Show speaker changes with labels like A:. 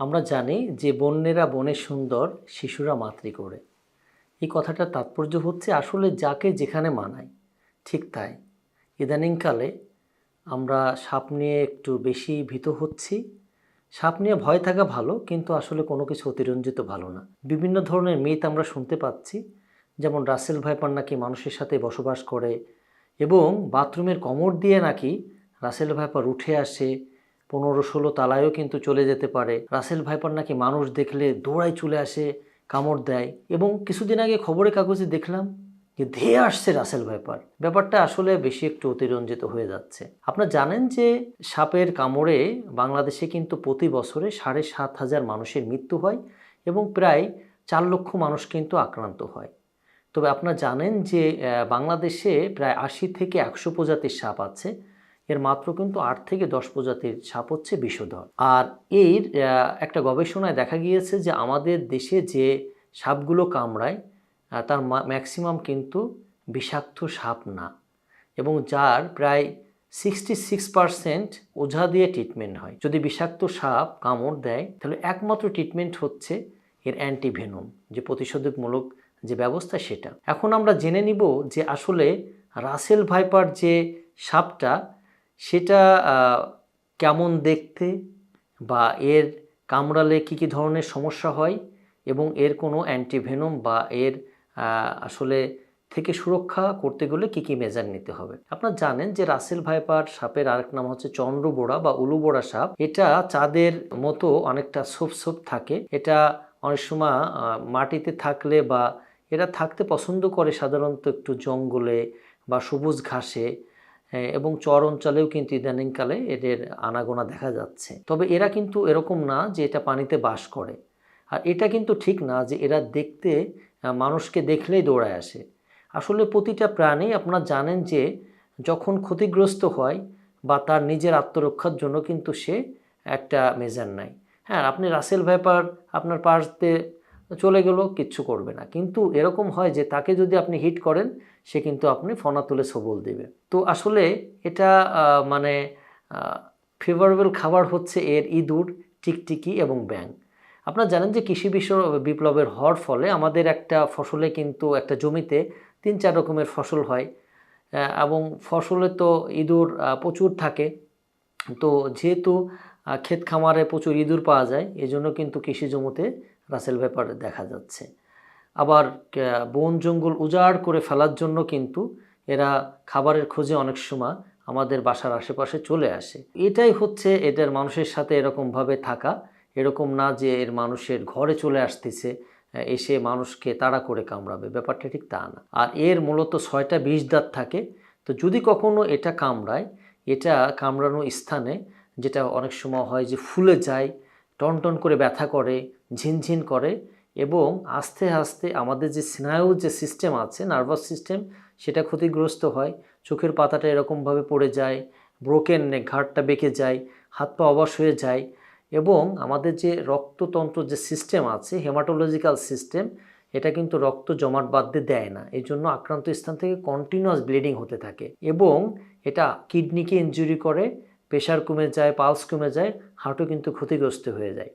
A: আমরা জানি যে বন্যেরা বনে সুন্দর, শিশুরা মাতৃ করে। এই কথাটার তাৎপর্য হচ্ছে আসলে যাকে যেখানে মানায়, ঠিক তাই। ইদানিংকালে আমরা সাপ নিয়ে একটু বেশি ভীত হচ্ছি। সাপ নিয়ে ভয় থাকা ভালো, কিন্তু আসলে কোনো কিছু অতিরঞ্জিত ভালো না। বিভিন্ন ধরনের মিথ আমরা শুনতে পাচ্ছি, যেমন রাসেল ভাইপার নাকি মানুষের সাথে বসবাস করে এবং বাথরুমের কমর দিয়ে নাকি রাসেল ভাইপার উঠে আসে পনেরো ষোলো তালায়ও কিন্তু চলে যেতে পারে। রাসেল ভাইপার নাকি মানুষ দেখলে দৌড়ায় চলে আসে, কামড় দেয় এবং কিছুদিন আগে খবরের কাগজে দেখলাম যে ধেয়ে আসছে রাসেল ভাইপার। ব্যাপারটা আসলে বেশি একটু অতিরঞ্জিত হয়ে যাচ্ছে। আপনারা জানেন যে সাপের কামড়ে বাংলাদেশে কিন্তু প্রতি বছরে সাড়ে সাত হাজার মানুষের মৃত্যু হয় এবং প্রায় চার লক্ষ মানুষ কিন্তু আক্রান্ত হয়। তবে আপনারা জানেন যে বাংলাদেশে প্রায় আশি থেকে একশো প্রজাতির সাপ আছে। এর মাত্র কিন্তু আট থেকে দশ প্রজাতির সাপ হচ্ছে বিষধর। আর এর একটা গবেষণায় দেখা গিয়েছে যে আমাদের দেশে যে সাপগুলো কামড়ায় তার ম্যাক্সিমাম কিন্তু বিষাক্ত সাপ না। এবং যার প্রায় সিক্সটি সিক্স পারসেন্ট ওঝা দিয়ে ট্রিটমেন্ট হয়। যদি বিষাক্ত সাপ কামড় দেয়, তাহলে একমাত্র ট্রিটমেন্ট হচ্ছে এর অ্যান্টিভেনম যে প্রতিষেধকমূলক যে ব্যবস্থা সেটা। এখন আমরা জেনে নিব যে আসলে রাসেল ভাইপার যে সাপটা সেটা কেমন দেখতে বা এর কামড়ালে কী কী ধরনের সমস্যা হয় এবং এর কোনো অ্যান্টিভেনম বা এর আসলে থেকে সুরক্ষা করতে গেলে কী কী মেজার নিতে হবে? আপনারা জানেন যে রাসেল ভাইপার সাপের আরেক নাম হচ্ছে চন্দ্রবোড়া বা উলুবোড়া সাপ। এটা চাঁদের মতো অনেকটা সোপ সোপ থাকে। এটা অনেক সময় মাটিতে থাকলে বা এরা থাকতে পছন্দ করে সাধারণত একটু জঙ্গলে বা সবুজ ঘাসে। এবং চর অঞ্চলেও কিন্তু ইদানিংকালে এদের আনাগোনা দেখা যাচ্ছে। তবে এরা কিন্তু এরকম না যে এটা পানিতে বাস করে। আর এটা কিন্তু ঠিক না যে এরা দেখতে মানুষকে দেখলেই দৌড়ায় আসে। আসলে প্রতিটা প্রাণী আপনারা জানেন যে যখন ক্ষতিগ্রস্ত হয় বা তার নিজের আত্মরক্ষার জন্য কিন্তু সে একটা মেজার নেয়। হ্যাঁ আপনি রাসেল ভাইপার আপনার দিয়ে চলে গেলেও কিচ্ছু করবে না। কিন্তু এরকম হয় যে তাকে যদি আপনি হিট করেন, সে কিন্তু আপনি ফনা তুলে সবল দেবে। তো আসলে এটা মানে ফেভারেবল খাবার হচ্ছে এর ইঁদুর, টিকটিকি এবং ব্যাং আপনারা জানেন যে কৃষি বিশ্ব বিপ্লবের হওয়ার ফলে আমাদের একটা ফসলে কিন্তু একটা জমিতে তিন চার রকমের ফসল হয়। এবং ফসলে তো ইঁদুর প্রচুর থাকে। তো যেহেতু ক্ষেত খামারে প্রচুর ইঁদুর পাওয়া যায়, এজন্য কিন্তু কৃষি জমিতে রাসেল ব্যাপার দেখা যাচ্ছে। আবার বন জঙ্গল উজাড় করে ফেলার জন্য কিন্তু এরা খাবারের খোঁজে অনেক সময় আমাদের বাসার আশেপাশে চলে আসে। এটাই হচ্ছে এদের মানুষের সাথে এরকমভাবে থাকা। এরকম না যে এর মানুষের ঘরে চলে আসতেছে এসে মানুষকে তাড়া করে কামড়াবে। ব্যাপারটা ঠিক তা না। আর এর মূলত ছয়টা বিষ দাঁত থাকে। তো যদি কখনো এটা কামড়ায়, এটা কামড়ানো স্থানে যেটা অনেক সময় হয় যে ফুলে যায়, টনটন করে ব্যথা করে ঝিনঝিন করে এবং আস্তে আস্তে আমাদের যে স্নায়ুর যে সিস্টেম আছে নার্ভাস সিস্টেম সেটা ক্ষতিগ্রস্ত হয়। চোখের পাতাটা এরকমভাবে পড়ে যায় ব্রোকেন নেক ঘাটটা বেঁকে যায়, হাত পা অবশ হয়ে যায় এবং আমাদের যে রক্ততন্ত্র যে সিস্টেম আছে হেমাটোলজিক্যাল সিস্টেম এটা কিন্তু রক্ত জমাট বাঁধতে দেয় না। এই জন্য আক্রান্ত স্থান থেকে কন্টিনিউয়াস ব্লিডিং হতে থাকে এবং এটা কিডনিকে ইনজুরি করে প্রেশার কমে যায় পালস কমে যায় হার্টও কিন্তু ক্ষতিগ্রস্ত হয়ে যায়।